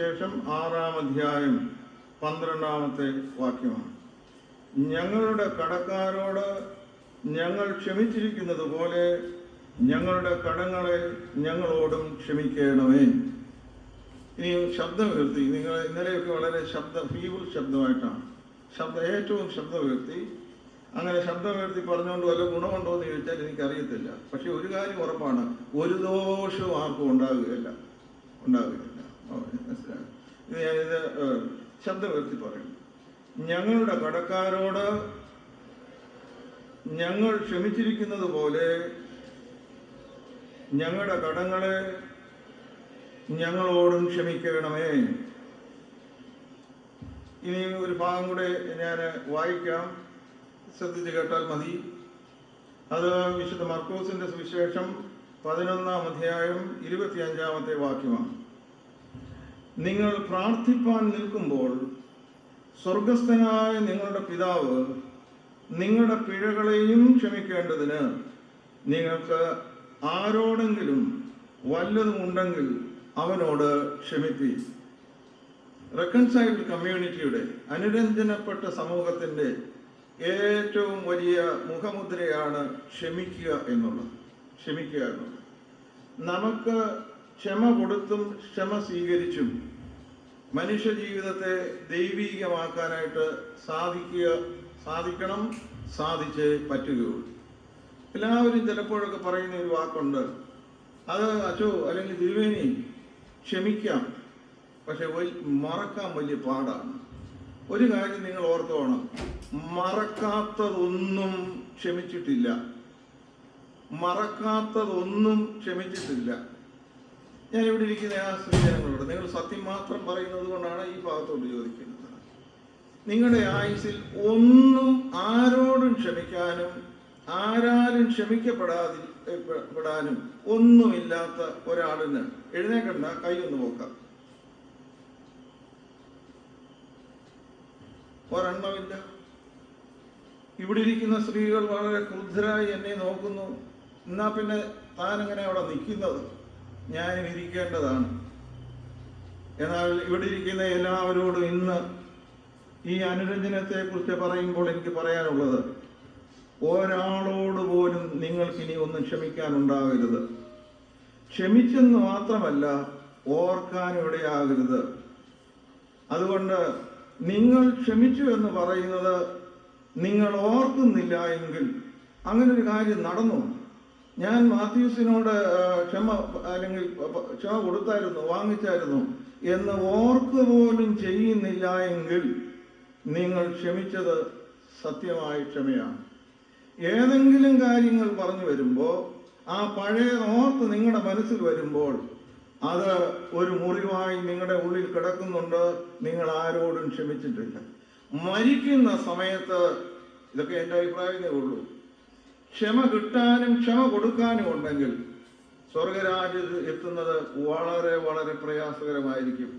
സുവിശേഷം ആറാം അധ്യായം പന്ത്രണ്ടാമത്തെ വാക്യമാണ്. ഞങ്ങളുടെ കടക്കാരോട് ഞങ്ങൾ ക്ഷമിച്ചിരിക്കുന്നത് പോലെ ഞങ്ങളുടെ കടങ്ങളെ ഞങ്ങളോടും ക്ഷമിക്കണമേ. ഇനി ശബ്ദം ഉയർത്തി. നിങ്ങൾ ഇന്നലെയൊക്കെ വളരെ ശബ്ദ ഫീബിൾ ശബ്ദമായിട്ടാണ്. ശബ്ദ ഏറ്റവും ശബ്ദം ഉയർത്തി. അങ്ങനെ ശബ്ദം ഉയർത്തി പറഞ്ഞുകൊണ്ട് വല്ല ഗുണമുണ്ടോ എന്ന് ചോദിച്ചാൽ എനിക്കറിയത്തില്ല. പക്ഷെ ഒരു കാര്യം ഉറപ്പാണ്. ഒരു ദോഷവും ആർക്കും ഉണ്ടാകുകയില്ല. മനസ്സിലായോ? ഇത് ഞാനിത് ഏഹ്, ശബ്ദം ഉയർത്തി പറയുന്നു ഞങ്ങളുടെ കടക്കാരോട് ഞങ്ങൾ ക്ഷമിച്ചിരിക്കുന്നത് പോലെ ഞങ്ങളുടെ കടങ്ങളെ ഞങ്ങളോടും ക്ഷമിക്കണമേ. ഇനി ഒരു ഭാഗം കൂടെ ഞാൻ വായിക്കാം. ശ്രദ്ധിച്ച് കേട്ടാൽ മതി. അത് വിശുദ്ധ മർക്കോസിന്റെ സുവിശേഷം പതിനൊന്നാം അധ്യായം ഇരുപത്തിയഞ്ചാമത്തെ വാക്യമാണ്. നിങ്ങൾ പ്രാർത്ഥിപ്പാൻ നിൽക്കുമ്പോൾ സ്വർഗസ്ഥനായ നിങ്ങളുടെ പിതാവ് നിങ്ങളുടെ പിഴകളെയും ക്ഷമിക്കേണ്ടതിന് നിങ്ങൾക്ക് ആരോടെങ്കിലും വല്ലതും ഉണ്ടെങ്കിൽ അവനോട് ക്ഷമിപ്പി. റെക്കൺസൈൽഡ് കമ്മ്യൂണിറ്റിയുടെ അനുരഞ്ജനപ്പെട്ട സമൂഹത്തിന്റെ ഏറ്റവും വലിയ മുഖമുദ്രയാണ് ക്ഷമിക്കുക എന്നുള്ളത്. ക്ഷമിക്കുക എന്നുള്ളത്. നമുക്ക് ക്ഷമ കൊടുത്തും ക്ഷമ സ്വീകരിച്ചും മനുഷ്യ ജീവിതത്തെ ദൈവീകമാക്കാനായിട്ട് സാധിക്കുക സാധിക്കണം സാധിച്ചേ പറ്റുകയുള്ളൂ. എല്ലാവരും ചിലപ്പോഴൊക്കെ പറയുന്ന ഒരു വാക്കുണ്ട്. അത് അച്ചോ അല്ലെങ്കിൽ തിരുവേനി ക്ഷമിക്കാം പക്ഷെ മറക്കാൻ വലിയ പാടാണ്. ഒരു കാര്യം നിങ്ങൾ ഓർത്തോണം. മറക്കാത്തതൊന്നും ക്ഷമിച്ചിട്ടില്ല. മറക്കാത്തതൊന്നും ക്ഷമിച്ചിട്ടില്ല. ഞാൻ ഇവിടെ ഇരിക്കുന്ന ആ സ്ത്രീജനങ്ങളോട് നിങ്ങൾ സത്യം മാത്രം പറയുന്നത് കൊണ്ടാണ് ഈ ഭാഗത്തോട് ചോദിക്കുന്നത്. നിങ്ങളുടെ ആയുസിൽ ഒന്നും ആരോടും ക്ഷമിക്കാനും ആരാലും ക്ഷമിക്കപ്പെടാതി ഏ, പെ- പെടാനും ഒന്നുമില്ലാത്ത ഒരാളിന് എഴുന്നേക്കണ്ട കൈ ഒന്ന് നോക്കാം. ഒരെണ്ണമില്ല. ഇവിടെ ഇരിക്കുന്ന സ്ത്രീകൾ വളരെ ക്രുദ്ധരായി എന്നെ നോക്കുന്നു. എന്നാ പിന്നെ താൻ എങ്ങനെ അവിടെ നിൽക്കുന്നത്? ഞാൻ ഇരിക്കേണ്ടതാണ് എന്നാൽ ഇവിടെ ഇരിക്കുന്ന എല്ലാവരോടും ഇന്ന് ഈ അനുരഞ്ജനത്തെ കുറിച്ച് പറയുമ്പോൾ എനിക്ക് പറയാനുള്ളത് ഒരാളോട് പോലും നിങ്ങൾക്ക് ഇനി ഒന്നും ക്ഷമിക്കാനുണ്ടാകരുത്. ക്ഷമിച്ചെന്ന് മാത്രമല്ല ഓർക്കാൻ അതുകൊണ്ട് നിങ്ങൾ ക്ഷമിച്ചു എന്ന് പറയുന്നത് നിങ്ങൾ ഓർക്കുന്നില്ല എങ്കിൽ അങ്ങനൊരു കാര്യം നടന്നു. ഞാൻ മാത്യൂസിനോട് ക്ഷമ അല്ലെങ്കിൽ ക്ഷമ കൊടുത്തായിരുന്നു വാങ്ങിച്ചായിരുന്നു എന്ന് ഓർക്ക് പോലും ചെയ്യുന്നില്ല എങ്കിൽ നിങ്ങൾ ക്ഷമിച്ചത് സത്യമായ ക്ഷമയാണ്. ഏതെങ്കിലും കാര്യങ്ങൾ പറഞ്ഞു വരുമ്പോൾ ആ പഴയ ഓർത്ത് നിങ്ങളുടെ മനസ്സിൽ വരുമ്പോൾ അത് ഒരു മുറിവായി നിങ്ങളുടെ ഉള്ളിൽ കിടക്കുന്നുണ്ട് നിങ്ങൾ ആരോടും ക്ഷമിച്ചിട്ടില്ല. മരിക്കുന്ന സമയത്ത് ഇതൊക്കെ എന്റെ അഭിപ്രായമേ ഉള്ളൂ. ക്ഷമ കിട്ടാനും ക്ഷമ കൊടുക്കാനും ഉണ്ടെങ്കിൽ സ്വർഗരാജ്യത്ത് എത്തുന്നത് വളരെ വളരെ പ്രയാസകരമായിരിക്കും.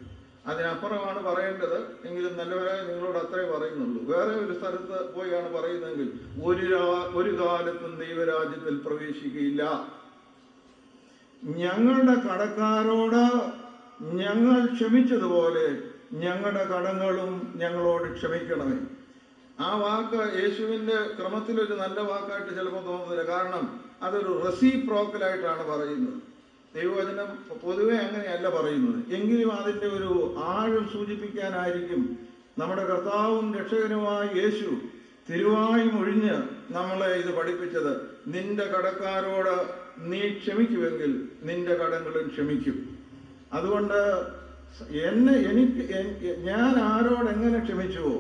അതിനപ്പുറമാണ് പറയേണ്ടത് എങ്കിലും നല്ലവരായ നിങ്ങളോട് അത്രേ പറയുന്നുള്ളൂ. വേറെ ഒരു സ്ഥലത്ത് പോയാണ് പറയുന്നതെങ്കിൽ ഒരു ഒരു കാലത്തും ദൈവരാജ്യത്തിൽ പ്രവേശിക്കുകയില്ല. ഞങ്ങളുടെ കടക്കാരോട് ഞങ്ങൾ ക്ഷമിച്ചതുപോലെ ഞങ്ങളുടെ കടങ്ങളും ഞങ്ങളോട് ക്ഷമിക്കണമേ. ആ വാക്ക് യേശുവിന്റെ ക്രമത്തിൽ ഒരു നല്ല വാക്കായിട്ട് ചിലപ്പോൾ തോന്നുന്നില്ല. കാരണം അതൊരു റെസിപ്രോക്കലായിട്ടാണ് പറയുന്നത്. ദൈവവചനം പൊതുവെ അങ്ങനെയല്ല പറയുന്നത്. എങ്കിലും അതിന്റെ ഒരു ആഴം സൂചിപ്പിക്കാനായിരിക്കും നമ്മുടെ കർത്താവും രക്ഷകനുമായ യേശു തിരുവായി ഒഴിഞ്ഞ് നമ്മളെ ഇത് പഠിപ്പിച്ചത്. നിന്റെ കടക്കാരോട് നീ ക്ഷമിക്കുമെങ്കിൽ നിന്റെ കടങ്ങളും ക്ഷമിക്കും. അതുകൊണ്ട് എന്നെ എനിക്ക് ഞാൻ ആരോട് എങ്ങനെ ക്ഷമിച്ചുവോ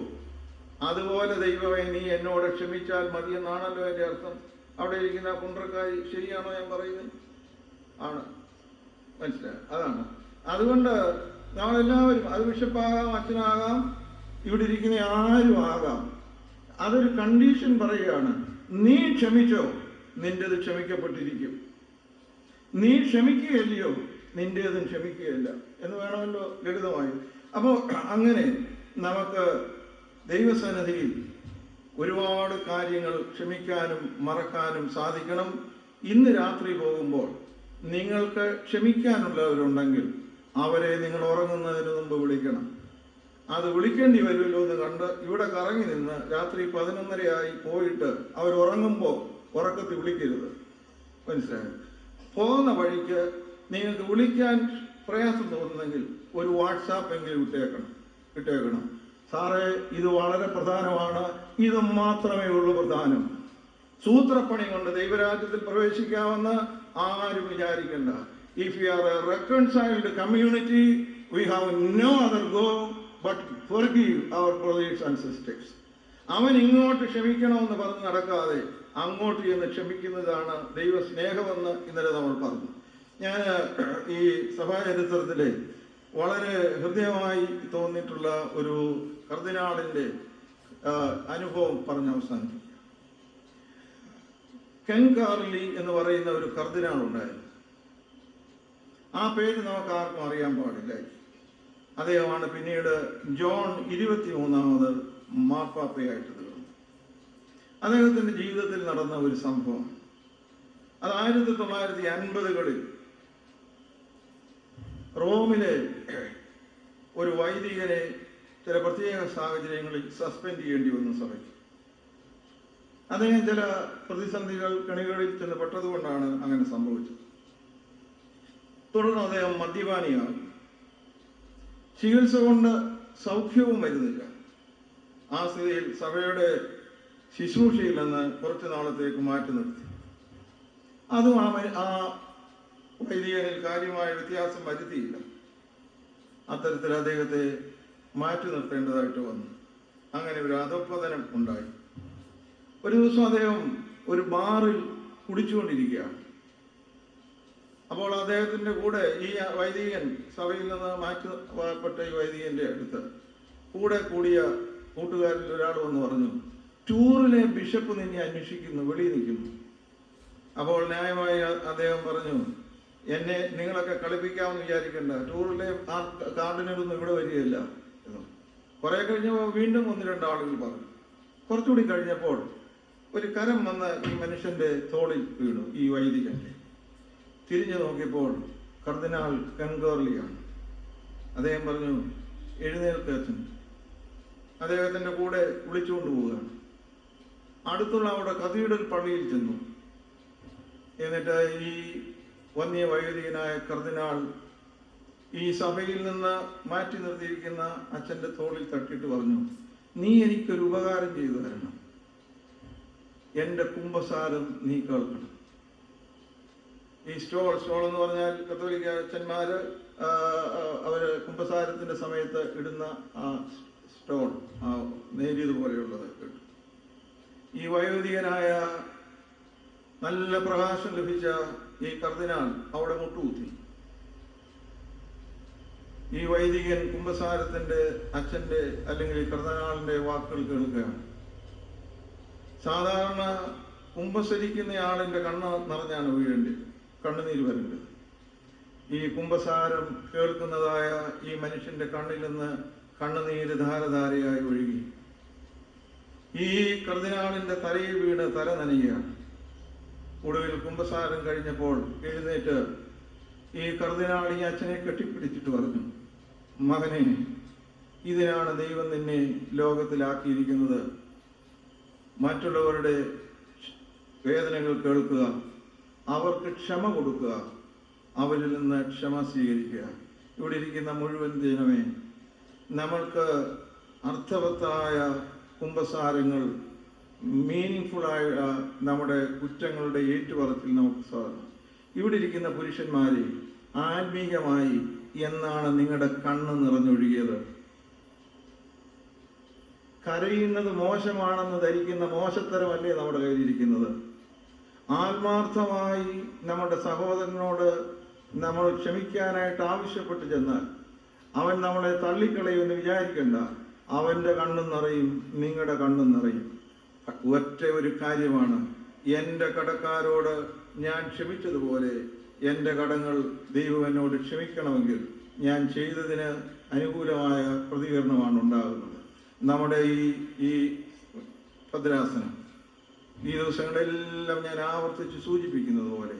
അതുപോലെ ദൈവമേ നീ എന്നോട് ക്ഷമിച്ചാൽ മതി എന്നാണല്ലോ എന്റെ അർത്ഥം. അവിടെ ഇരിക്കുന്ന കുണ്ടർക്കാരി ശരിയാണോ ഞാൻ പറയുന്നത്? ആണ്. മനസ്സിലായി? അതാണ്. അതുകൊണ്ട് നമ്മളെല്ലാവരും അത് ബിഷപ്പാകാം അച്ഛനാകാം ഇവിടെ ഇരിക്കുന്ന ആരും ആകാം. അതൊരു കണ്ടീഷൻ പറയുകയാണ്. നീ ക്ഷമിച്ചോ? നിന്റേത് ക്ഷമിക്കപ്പെട്ടിരിക്കും. നീ ക്ഷമിക്കുകയല്ലയോ? നിന്റേതും ക്ഷമിക്കുകയല്ല. എന്ന് വേണമല്ലോ ലളിതമായി. അപ്പോൾ അങ്ങനെ നമുക്ക് ദൈവസന്നിധിയിൽ ഒരുപാട് കാര്യങ്ങൾ ക്ഷമിക്കാനും മറക്കാനും സാധിക്കണം. ഇന്ന് രാത്രി പോകുമ്പോൾ നിങ്ങൾക്ക് ക്ഷമിക്കാനുള്ളവരുണ്ടെങ്കിൽ അവരെ നിങ്ങൾ ഉറങ്ങുന്നതിന് മുമ്പ് വിളിക്കണം. അത് വിളിക്കേണ്ടി വരുമല്ലോ എന്ന് കണ്ട് ഇവിടെ കറങ്ങി നിന്ന് രാത്രി പതിനൊന്നരയായി പോയിട്ട് അവർ ഉറങ്ങുമ്പോൾ ഉറക്കത്തിൽ വിളിക്കരുത്. മനസ്സിലായോ? പോകുന്ന വഴിക്ക് നിങ്ങൾക്ക് വിളിക്കാൻ പ്രയാസം തോന്നുന്നെങ്കിൽ ഒരു വാട്സാപ്പ് എങ്കിലും ഇട്ടേക്കണം. ഇട്ടേക്കണം. സാറേ ഇത് വളരെ പ്രധാനമാണ്. ഇത് മാത്രമേ ഉള്ളൂ പ്രധാനം. സൂത്രപ്പണി കൊണ്ട് ദൈവരാജ്യത്തിൽ പ്രവേശിക്കാമെന്ന് ആരും വിചാരിക്കണ്ട. If you are a reconciled community we have no other go but forgive our brothers and sisters അവൻ ഇങ്ങോട്ട് ക്ഷമിക്കണമെന്ന് പറഞ്ഞ് നടക്കാതെ അങ്ങോട്ട് ചെന്ന് ക്ഷമിക്കുന്നതാണ് ദൈവസ്നേഹമെന്ന് ഇന്നലെ നമ്മൾ പറഞ്ഞു. ഞാൻ ഈ സഭാചരിത്രത്തിലെ വളരെ ഹൃദയമായി തോന്നിയിട്ടുള്ള ഒരു കർദിനാളിന്റെ അനുഭവം പറഞ്ഞ് അവസാനിപ്പിക്കും. കെൻ കാർലി എന്ന് പറയുന്ന ഒരു കർദിനാൾ ഉണ്ടായിരുന്നു ആ പേര് നമുക്ക് ആർക്കും അറിയാൻ പാടില്ല. അദ്ദേഹമാണ് പിന്നീട് ജോൺ ഇരുപത്തി മൂന്നാമത് മാപ്പാപ്പയായിട്ട് തീർന്നു അദ്ദേഹത്തിന്റെ ജീവിതത്തിൽ നടന്ന ഒരു സംഭവം. അത് ആയിരത്തി തൊള്ളായിരത്തി അൻപതുകളിൽ റോമിലെ ഒരു വൈദികനെ ചില പ്രത്യേക സാഹചര്യങ്ങളിൽ സസ്പെൻഡ് ചെയ്യേണ്ടി വന്നു സഭയ്ക്ക് അദ്ദേഹം ചില പ്രതിസന്ധികൾ കണികളിൽ ചെന്ന് പെട്ടതുകൊണ്ടാണ് അങ്ങനെ സംഭവിച്ചത്. തുടർന്ന് അദ്ദേഹം മദ്യപാനിയാണ്. ചികിത്സ കൊണ്ട് സൗഖ്യവും വരുന്നില്ല. ആ സ്ഥിതിയിൽ സഭയുടെ ശുശ്രൂഷയിൽ നിന്ന് കുറച്ചു നാളത്തേക്ക് മാറ്റി നിർത്തി. അതും ആ വൈദികനിൽ കാര്യമായ വ്യത്യാസം വരുത്തിയില്ല. അത്തരത്തിൽ അദ്ദേഹത്തെ മാറ്റി നിർത്തേണ്ടതായിട്ട് വന്നു. അങ്ങനെ ഒരു അധപ്പതനം ഉണ്ടായി. ഒരു ദിവസം അദ്ദേഹം ഒരു ബാറിൽ കുടിച്ചുകൊണ്ടിരിക്കുകയാണ്. അപ്പോൾ അദ്ദേഹത്തിന്റെ കൂടെ ഈ വൈദികൻ സഭയിൽ നിന്ന് മാറ്റപ്പെട്ട ഈ വൈദികന്റെ അടുത്ത് കൂടെ കൂടിയ കൂട്ടുകാരിൽ ഒരാൾ വന്ന് പറഞ്ഞു ടൂറിലെ ബിഷപ്പ് നിന്നെ അന്വേഷിക്കുന്നു വെളിയിൽ നിൽക്കുന്നു. അപ്പോൾ ന്യായമായി അദ്ദേഹം പറഞ്ഞു എന്നെ നിങ്ങളൊക്കെ കളിപ്പിക്കാമെന്ന് വിചാരിക്കണ്ട. ടൂറിലെ ആ കാർഡിനൊന്നും ഇവിടെ വരികയില്ല. എന്ന് കുറെ കഴിഞ്ഞപ്പോൾ വീണ്ടും ഒന്ന് രണ്ട് ആളുകൾ പറഞ്ഞു. കുറച്ചുകൂടി കഴിഞ്ഞപ്പോൾ ഒരു കരം വന്ന ഈ മനുഷ്യന്റെ തോളിൽ വീണു ഈ വൈദികന്റെ. തിരിഞ്ഞു നോക്കിയപ്പോൾ കർദിനാൾ കൺകോർലിയാണ് അദ്ദേഹം പറഞ്ഞു എഴുന്നേൽക്ക്. അച്ഛൻ അദ്ദേഹത്തിന്റെ കൂടെ വിളിച്ചുകൊണ്ട് പോവുകയാണ്. അടുത്തുള്ള അവിടെ കത്തീഡ്രൽ പള്ളിയിൽ ചെന്നു. എന്നിട്ട് ഈ വന്യ വൈദികനായ കർദിനാൾ ഈ സഭയിൽ നിന്ന് മാറ്റി നിർത്തിയിരിക്കുന്ന അച്ഛന്റെ തോളിൽ തട്ടിട്ട് പറഞ്ഞു നീ എനിക്കൊരു ഉപകാരം ചെയ്തു തരണം എന്റെ കുംഭസാരം നീ കേൾക്കണം ഈ സ്റ്റോൾ സ്റ്റോൾ എന്ന് പറഞ്ഞാൽ കത്തോലിക്ക അച്ഛന്മാര് അവർ കുംഭസാരത്തിന്റെ സമയത്ത് ഇടുന്ന ആ സ്റ്റോൾ ആ നേരിയതുപോലെയുള്ളത്. ഈ വയോധികനായ നല്ല പ്രകാശം ലഭിച്ച ഈ കർദിനാൾ അവിടെ മുട്ടുകുത്തി. ഈ വൈദികൻ കുംഭസാരത്തിന്റെ അച്ഛന്റെ അല്ലെങ്കിൽ കർദിനാളിന്റെ വാക്കുകൾ കേൾക്കുകയാണ്. സാധാരണ കുംഭസരിക്കുന്ന ആളിന്റെ കണ്ണ് നിറഞ്ഞാണ് വീഴേണ്ടത് കണ്ണുനീര് വരേണ്ടത്. ഈ കുംഭസാരം കേൾക്കുന്നതായ ഈ മനുഷ്യന്റെ കണ്ണിൽ നിന്ന് കണ്ണുനീര് ധാരധാരയായി ഒഴുകി. ഈ കർദിനാളിന്റെ തലയിൽ വീണ് തല നനയുകയാണ്. ഒടുവിൽ കുമ്പസാരം കഴിഞ്ഞപ്പോൾ എഴുന്നേറ്റ് ഈ കർദിനാൾ ഈ അച്ഛനെ കെട്ടിപ്പിടിച്ചിട്ട് പറഞ്ഞു മകനെ ഇതിനാണ് ദൈവം നിന്നെ ലോകത്തിലാക്കിയിരിക്കുന്നത്. മറ്റുള്ളവരുടെ വേദനകൾ കേൾക്കുക അവർക്ക് ക്ഷമ കൊടുക്കുക അവരിൽ നിന്ന് ക്ഷമ സ്വീകരിക്കുക. ഇവിടെ ഇരിക്കുന്ന മുഴുവൻ ദിനമേ നമ്മൾക്ക് അർത്ഥവത്തായ കുംഭസാരങ്ങൾ മീനിങ്ഫുള്ളായ നമ്മുടെ കുറ്റങ്ങളുടെ ഏറ്റുപറച്ചിൽ നമുക്ക് സാധിക്കും. ഇവിടെ ഇരിക്കുന്ന പുരുഷന്മാരെ ആത്മീകമായി എന്നാണ് നിങ്ങളുടെ കണ്ണ് നിറഞ്ഞൊഴുകിയത്. കരയുന്നത് മോശമാണെന്ന് ധരിക്കുന്ന മോശത്തരമല്ലേ നമ്മുടെ കയ്യിലിരിക്കുന്നത്? ആത്മാർത്ഥമായി നമ്മുടെ സഹോദരനോട് നമ്മൾ ക്ഷമിക്കാനായിട്ട് ആവശ്യപ്പെട്ട് ചെന്നാൽ അവൻ നമ്മളെ തള്ളിക്കളയുമെന്ന് വിചാരിക്കണ്ട. അവന്റെ കണ്ണും നിറയും നിങ്ങളുടെ കണ്ണും നിറയും. ഒറ്റ ഒരു കാര്യമാണ് എന്റെ കടക്കാരോട് ഞാൻ ക്ഷമിച്ചതുപോലെ എന്റെ കടങ്ങൾ ദൈവം എന്നോട് ക്ഷമിക്കണമെങ്കിൽ ഞാൻ ചെയ്തതിന് അനുകൂലമായ പ്രതികരണമാണ് ഉണ്ടാകുന്നത്. നമ്മുടെ ഈ ഈ ഭദ്രാസനം ഈ ദിവസങ്ങളെല്ലാം ഞാൻ ആവർത്തിച്ച് സൂചിപ്പിക്കുന്നത് പോലെ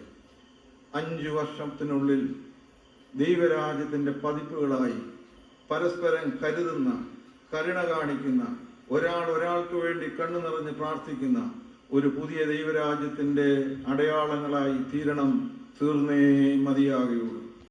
അഞ്ചു വർഷത്തിനുള്ളിൽ ദൈവരാജ്യത്തിന്റെ പതിപ്പുകളായി പരസ്പരം കരുതുന്ന കരുണ കാണിക്കുന്ന ഒരാൾ ഒരാൾക്ക് വേണ്ടി കണ്ണു നിറഞ്ഞ് പ്രാർത്ഥിക്കുന്ന ഒരു പുതിയ ദൈവരാജ്യത്തിന്റെ അടയാളങ്ങളായി തീരണം തീർന്നേ മതിയാകുകയുള്ളൂ